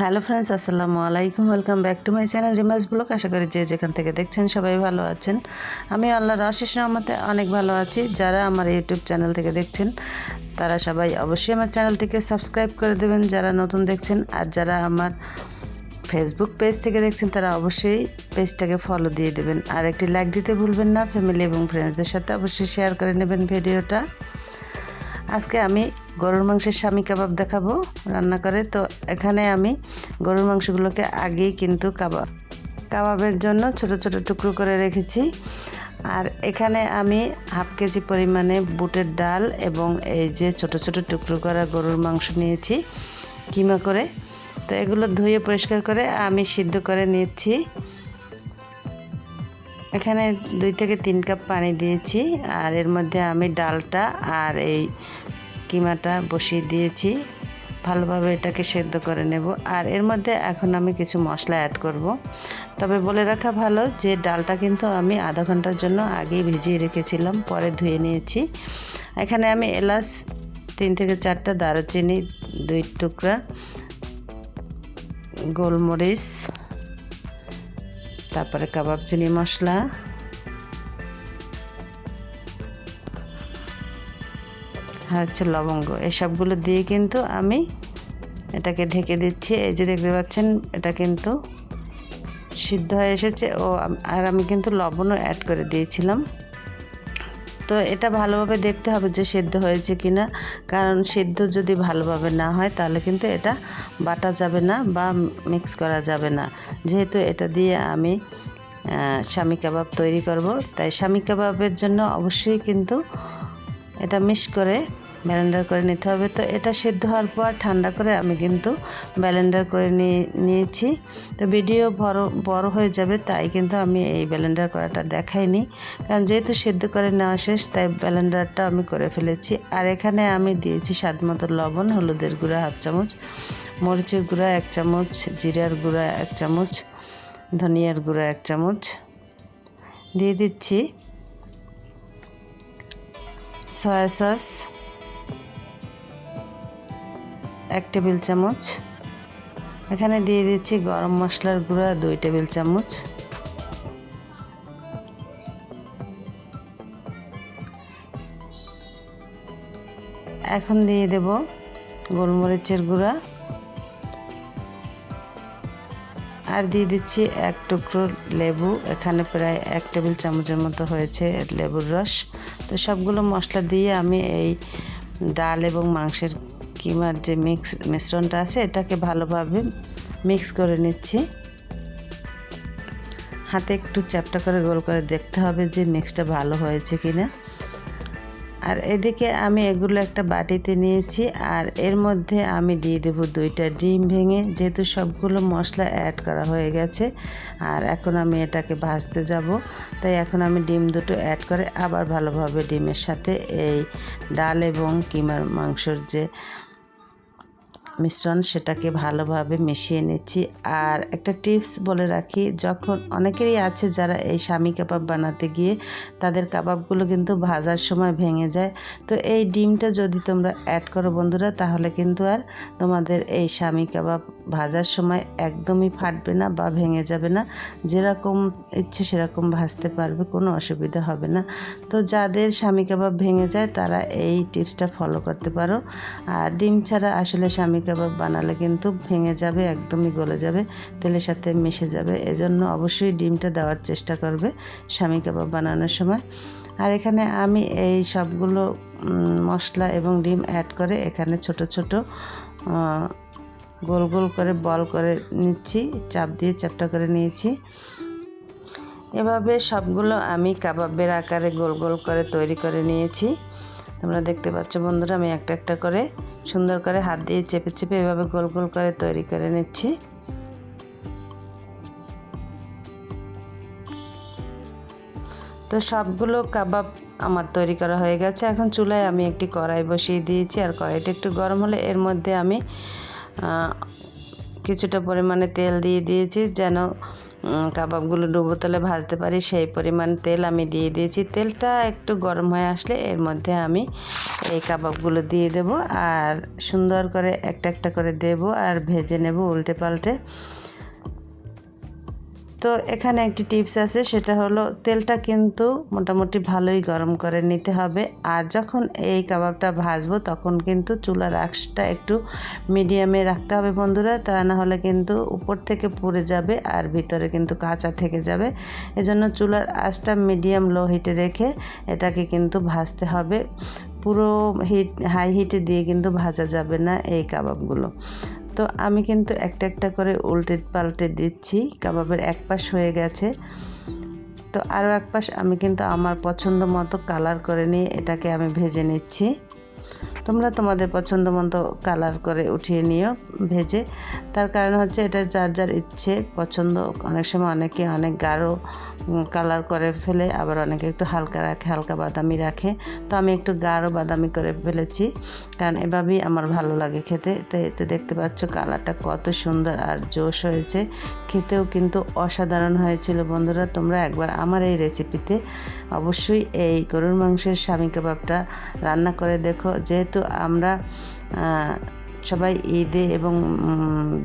Hello friends, আসসালামু আলাইকুম। Welcome back to my channel Rimaj vlog. আশা করি যে যেখান থেকে দেখছেন সবাই ভালো আছেন। আমি আল্লাহর অশেষ রহমতে অনেক ভালো আছি। যারা আমার ইউটিউব চ্যানেল থেকে দেখছেন, তারা সবাই অবশ্যই আমার চ্যানেলটিকে সাবস্ক্রাইব করে দেবেন। যারা নতুন দেখছেন আর যারা আমার ফেসবুক পেজ থেকে দেখছেন, তারা অবশ্যই পেজটাকে ফলো দিয়ে দেবেন। আর একটি লাইক দিতে ভুলবেন না। ফ্যামিলি এবং ফ্রেন্ডসদের সাথে অবশ্যই শেয়ার করে নেবেন ভিডিওটা। আজকে আমি গরুর মাংসের স্বামী কাবাব দেখাবো, রান্না করে। তো এখানে আমি গরুর মাংসগুলোকে আগেই কিন্তু কাবাব কাবাবের জন্য ছোট ছোট টুকরো করে রেখেছি। আর এখানে আমি হাফ কেজি পরিমাণে বুটের ডাল এবং এই যে ছোট ছোট টুকরো করা গরুর মাংস নিয়েছি কিমা করে। তো এগুলো ধুয়ে পরিষ্কার করে আমি সিদ্ধ করে নিয়েছি। এখানে দুই থেকে তিন কাপ পানি দিয়েছি। আর এর মধ্যে আমি ডালটা আর এই কিমাটা বসিয়ে দিয়েছি। ভালোভাবে এটাকে সেদ্ধ করে নেব। আর এর মধ্যে এখন আমি কিছু মশলা অ্যাড করব। তবে বলে রাখা ভালো যে ডালটা কিন্তু আমি আধা ঘণ্টার জন্য আগেই ভিজিয়ে রেখেছিলাম, পরে ধুয়ে নিয়েছি। এখানে আমি এলাচ তিন থেকে চারটা দারুচিনি, দুই টুকরা গোলমরিচ, তারপরে কাবাব চিনি মশলা আর হচ্ছে লবঙ্গ। এসবগুলো দিয়ে কিন্তু আমি এটাকে ঢেকে দিচ্ছি। এই যে দেখতে পাচ্ছেন, এটা কিন্তু সিদ্ধ হয়ে এসেছে। ও, আর আমি কিন্তু লবণও অ্যাড করে দিয়েছিলাম। তো এটা ভালোভাবে দেখতে হবে যে সেদ্ধ হয়েছে কি না কারণ সেদ্ধ যদি ভালোভাবে না হয়, তাহলে কিন্তু এটা বাটা যাবে না বা মিক্স করা যাবে না। যেহেতু এটা দিয়ে আমি স্বামী কাবাব তৈরি করব। তাই স্বামী কাবাবের জন্য অবশ্যই কিন্তু এটা মিক্স করে ব্যালেন্ডার করে নিতে হবে। তো এটা সিদ্ধ হওয়ার পর ঠান্ডা করে আমি কিন্তু ব্যালেন্ডার করে নিয়ে নিয়েছি। তো ভিডিও বড় বড় হয়ে যাবে, তাই কিন্তু আমি এই ব্যালেন্ডার করাটা দেখাইনি। কারণ যেহেতু সিদ্ধ করে নেওয়া শেষ, তাই ব্যালেন্ডারটা আমি করে ফেলেছি। আর এখানে আমি দিয়েছি স্বাদ মতো লবণ, হলুদের গুঁড়া হাফ চামচ, মরিচের গুঁড়া এক চামচ, জিরার গুঁড়া এক চামচ, ধনিয়ার গুঁড়া এক চামচ। দিয়ে দিচ্ছি। সয়া সস, এক টেবিল চামচ। এখানে দিয়ে দিচ্ছি গরম মশলার গুঁড়া, দুই টেবিল চামচ। এখন দিয়ে দেব গোলমরিচের গুঁড়া। আর দিয়ে দিচ্ছি এক টুকরো লেবু। এখানে প্রায় এক টেবিল চামচের মতো হয়েছে লেবুর রস। তো সবগুলো মশলা দিয়ে আমি এই ডাল এবং মাংসের কিমার যে মিক্স মিশ্রণটা আছে, এটাকে ভালোভাবে মিক্স করে নিচ্ছি। হাতে একটু চ্যাপটা করে গোল করে দেখতে হবে যে মিক্সটা ভালো হয়েছে কি না আর এদিকে আমি এগুলো একটা বাটিতে নিয়েছি আর এর মধ্যে আমি দিয়ে দেবো দুইটা ডিম ভেঙে, যেহেতু সবগুলো মশলা অ্যাড করা হয়ে গেছে, আর এখন আমি এটাকে ভাজতে যাব। তাই এখন আমি ডিম দুটো অ্যাড করে আবার ভালোভাবে ডিমের সাথে এই ডাল এবং কিমার মাংসর যে মিশ্রণ সেটাকে ভালোভাবে মিশিয়ে নিচ্ছি। আর একটা টিপস বলে রাখি, যখন অনেকেরই আছে যারা এই স্বামী কাবাব বানাতে গিয়ে তাদের কাবাবগুলো কিন্তু ভাজার সময় ভেঙে যায়। তো এই ডিমটা যদি তোমরা অ্যাড করো বন্ধুরা, তাহলে কিন্তু আর তোমাদের এই স্বামী কাবাব ভাজার সময় একদমই ফাটবে না বা ভেঙে যাবে না। যেরকম ইচ্ছে সেরকম ভাজতে পারবে, কোনো অসুবিধা হবে না। তো যাদের স্বামী কাবাব ভেঙে যায়, তারা এই টিপসটা ফলো করতে পারো। আর ডিম ছাড়া আসলে স্বামী কাবাব বানালে কিন্তু ভেঙে যাবে, একদমই গলে যাবে, তেলের সাথে মিশে যাবে। এজন্য অবশ্যই ডিমটা দেওয়ার চেষ্টা করবে স্বামী কাবাব বানানোর সময়। আর এখানে আমি এই সবগুলো মশলা এবং ডিম অ্যাড করে এখানে ছোট ছোট গোল গোল করে বল করে নিচ্ছি, চাপ দিয়ে চাপটা করে নিয়েছি। এভাবে সবগুলো আমি কাবাবের আকারে গোল গোল করে তৈরি করে নিয়েছি। তোমরা দেখতে পাচ্ছ বন্ধুরা, আমি একটা একটা করে সুন্দর করে হাত দিয়ে চেপে চেপে এভাবে গোল গোল করে তৈরি করে নিচ্ছি। তো সবগুলো কাবাব আমার তৈরি করা হয়ে গেছে। এখন চুলায় আমি একটি কড়াই বসিয়ে দিয়েছি, আর কড়াইটা একটু গরম হলে এর মধ্যে আমি কিছুটা পরিমাণে তেল দিয়ে দিয়েছি যেন কাবাবগুলো ডুবো তেলে ভাজতে পারি, সেই পরিমাণ তেল আমি দিয়ে দিয়েছি। তেলটা একটু গরম হয়ে আসলে এর মধ্যে আমি এই কাবাবগুলো দিয়ে দেব আর সুন্দর করে একটা একটা করে দেব আর ভেজে নেব উল্টে পাল্টে। তো এখানে একটি টিপস আছে, সেটা হলো তেলটা কিন্তু মোটামুটি ভালোই গরম করে নিতে হবে। আর যখন এই কাবাবটা ভাজবো, তখন কিন্তু চুলার আঁচটা একটু মিডিয়ামে রাখতে হবে বন্ধুরা, তা না হলে কিন্তু উপর থেকে পুড়ে যাবে আর ভিতরে কিন্তু কাঁচা থেকে যাবে। এজন্য চুলার আঁচটা মিডিয়াম লো হিটে রেখে এটাকে কিন্তু ভাজতে হবে। পুরো হিট, হাই হিটে দিয়ে কিন্তু ভাজা যাবে না এই কাবাবগুলো। তো আমি কিন্তু একটা একটা করে উল্টে পাল্টে দিচ্ছি, কাবাবের এক পাশ হয়ে গেছে। তো আরও এক পাশ আমি কিন্তু আমার পছন্দ মতো কালার করে নিয়ে এটাকে আমি ভেজে নিচ্ছি। তোমরা তোমাদের পছন্দ মতো কালার করে উঠিয়ে নিও ভেজে। তার কারণ হচ্ছে এটা যার যার ইচ্ছে পছন্দ। অনেক সময় অনেকে অনেক গাঢ় কালার করে ফেলে, আবার অনেকে একটু হালকা রাখে, হালকা বাদামি রাখে। তো আমি একটু গাঢ় বাদামি করে ফেলেছি, কারণ এভাবেই আমার ভালো লাগে খেতে। তো এতে দেখতে পাচ্ছ কালারটা কত সুন্দর আর জোশ হয়েছে। খেতেও কিন্তু অসাধারণ হয়েছিল বন্ধুরা, তোমরা একবার আমার এই রেসিপিতে অবশ্যই এই গরুর মাংসের স্বামী কাবাবটা রান্না করে দেখো। যেহেতু আমরা সবাই ঈদে এবং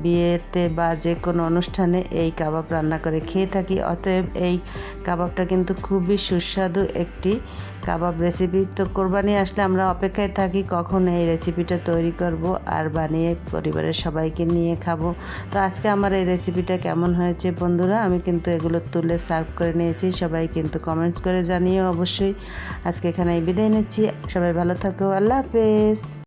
বিয়েতে বা যে কোনো অনুষ্ঠানে এই কাবাব রান্না করে খেয়ে থাকি। অতএব এই কাবাবটা কিন্তু খুবই সুস্বাদু একটি কাবাব রেসিপি তো কোরবানি আসলে আমরা অপেক্ষায় থাকি কখন এই রেসিপিটা তৈরি করব আর বানিয়ে পরিবারের সবাইকে নিয়ে খাব। তো আজকে আমার এই রেসিপিটা কেমন হয়েছে বন্ধুরা? আমি কিন্তু এগুলো তুলে সার্ভ করে নিয়েছি। সবাই কিন্তু কমেন্টস করে জানিয়ে অবশ্যই। আজকে এখানে বিদায় নিচ্ছি। সবাই ভালো থাকো। আল্লাহ হাফেজ।